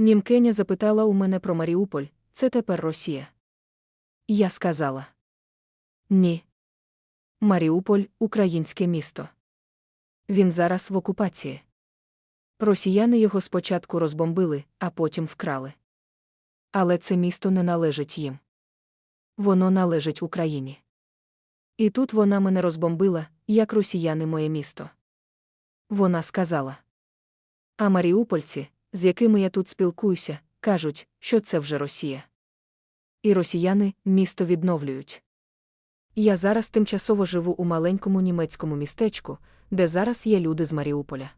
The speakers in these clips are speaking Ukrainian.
Німкеня запитала у мене про Маріуполь, це тепер Росія. Я сказала. Ні. Маріуполь українське місто. Він зараз в окупації. Росіяни його спочатку розбомбили, а потім вкрали. Але це місто не належить їм. Воно належить Україні. І тут вона мене розбомбила, як росіяни моє місто. Вона сказала. А маріупольці, з якими я тут спілкуюся, кажуть, що це вже Росія. І росіяни місто відновлюють. Я зараз тимчасово живу у маленькому німецькому містечку, де зараз є люди з Маріуполя.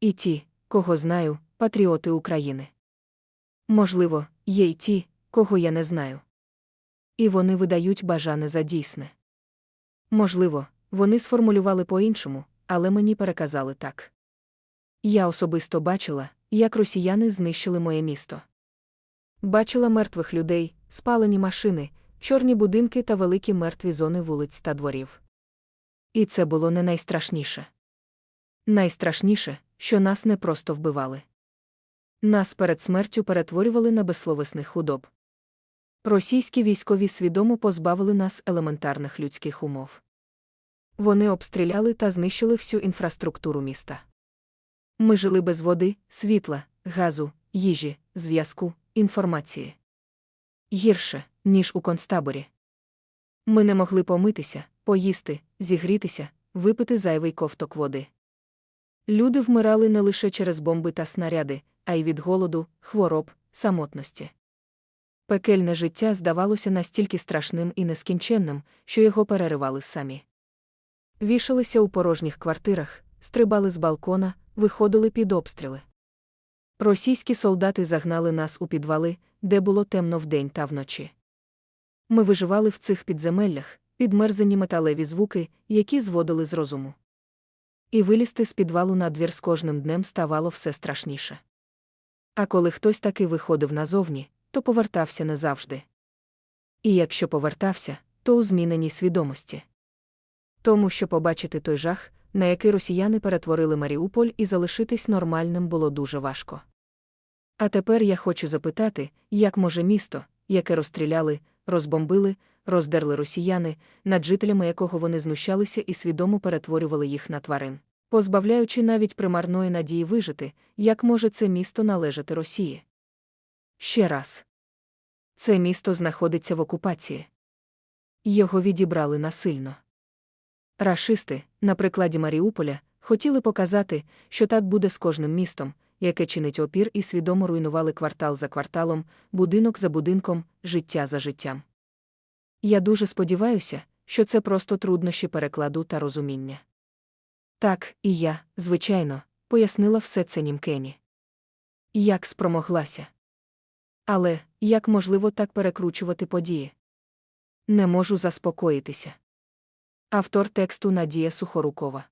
І ті, кого знаю, патріоти України. Можливо, є й ті, кого я не знаю. І вони видають бажане за дійсне. Можливо, вони сформулювали по-іншому, але мені переказали так. Я особисто бачила, як росіяни знищили моє місто. Бачила мертвих людей, спалені машини, чорні будинки та великі мертві зони вулиць та дворів. І це було не найстрашніше. Найстрашніше, що нас не просто вбивали. Нас перед смертю перетворювали на безсловесних худоб. Російські військові свідомо позбавили нас елементарних людських умов. Вони обстріляли та знищили всю інфраструктуру міста. Ми жили без води, світла, газу, їжі, зв'язку, інформації. Гірше, ніж у концтаборі. Ми не могли помитися, поїсти, зігрітися, випити зайвий ковток води. Люди вмирали не лише через бомби та снаряди, а й від голоду, хвороб, самотності. Пекельне життя здавалося настільки страшним і нескінченним, що його переривали самі. Вішалися у порожніх квартирах, стрибали з балкона, виходили під обстріли. Російські солдати загнали нас у підвали, де було темно вдень та вночі. Ми виживали в цих підземеллях, підмерзані металеві звуки, які зводили з розуму. І вилізти з підвалу на двір з кожним днем ставало все страшніше. А коли хтось таки виходив назовні, то повертався не завжди. І якщо повертався, то у зміненій свідомості. Тому що побачити той жах, на який росіяни перетворили Маріуполь і залишитись нормальним було дуже важко. А тепер я хочу запитати, як може місто, яке розстріляли, розбомбили, роздерли росіяни, над жителями якого вони знущалися і свідомо перетворювали їх на тварин, позбавляючи навіть примарної надії вижити, як може це місто належати Росії. Ще раз. Це місто знаходиться в окупації. Його відібрали насильно. Рашисти, на прикладі Маріуполя, хотіли показати, що так буде з кожним містом, яке чинить опір і свідомо руйнували квартал за кварталом, будинок за будинком, життя за життям. Я дуже сподіваюся, що це просто труднощі перекладу та розуміння. Так, і я, звичайно, пояснила все це німкені. Як спромоглася. Але як можливо так перекручувати події? Не можу заспокоїтися. Автор тексту Надія Сухорукова